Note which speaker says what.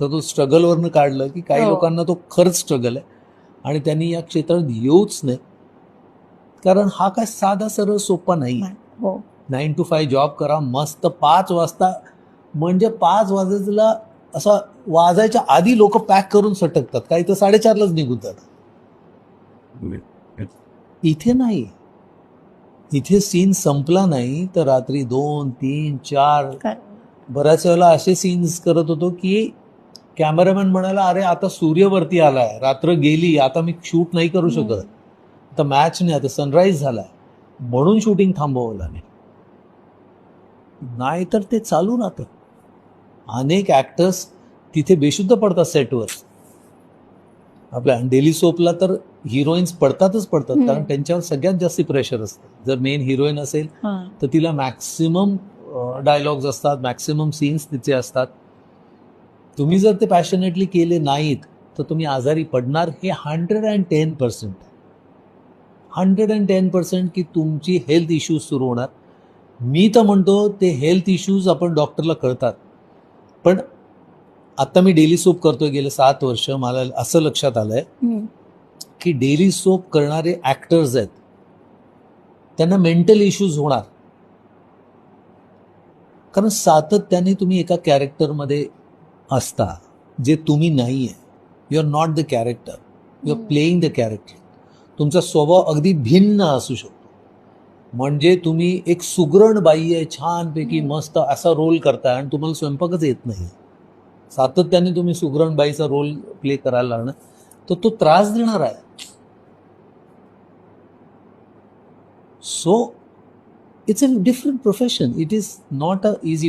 Speaker 1: तर तो स्ट्रगलवरनं काढलं की काही
Speaker 2: हो.
Speaker 1: लोकांना तो खरंच स्ट्रगल आहे. आणि त्यांनी या क्षेत्रात येऊच नाही. कारण हा काय साधा सरळ सोपा नाही. नाईन टू फाय जॉब करा मस्त पाच वाजता म्हणजे पाच वाजेला असा वाजायच्या आधी लोक पॅक करून सटकतात. काही तर साडेचारलाच निघून जातात. इथे नाही. इथे सीन संपला नाही तर रात्री दोन तीन चार? बऱ्याच वेळेला असे सीन्स करत होतो की कॅमेरामॅन म्हणाला अरे आता सूर्यवरती आलाय. रात्र गेली आता मी शूट नाही करू शकत. आता मॅच नाही आता सनराईज झालाय. म्हणून शूटिंग थांबवावं लागेल नाही. तर ते चालू राहतं. अनेक ऍक्टर्स तिथे बेशुद्ध पडतात सेटवर आपल्या डेली सोपला तर हिरोईन्स पडतातच पडतात. कारण त्यांच्यावर सगळ्यात जास्त प्रेशर असतं. जर मेन हिरोईन असेल. तर तिला मॅक्सिमम डायलॉग्स असतात मॅक्सिमम सीन्स तिचे असतात. तुम्ही जर ते पॅशनेटली केले नाहीत तर तुम्ही आजारी पडणार हे hundred and ten percent hundred and ten percent की तुमची हेल्थ इश्यूज सुरू होणार. मी तर म्हणतो ते हेल्थ इश्यूज आपण डॉक्टरला कळतात. पण आता मी डेली सोप करतोय गेले सात वर्ष मला असं लक्षात आलंय. की डेली सोप करणारे ऍक्टर्स आहेत. त्यांना मेंटल इश्यूज होणार. कारण सातत्याने तुम्ही एका कॅरेक्टरमध्ये असता जे तुम्ही नाही आहे you are not the character you are. Playing the character तुमचा स्वभाव अगदी भिन्न असू शकतो. म्हणजे तुम्ही एक सुगरण बाई आहे छानपैकी. मस्त असा रोल करताय आणि तुम्हाला स्वयंपाकच येत नाही. सातत्याने तुम्ही सुगरण बाईचा रोल प्ले करायला लागणार तर तो त्रास देणार आहे. So it's a different profession it is not a easy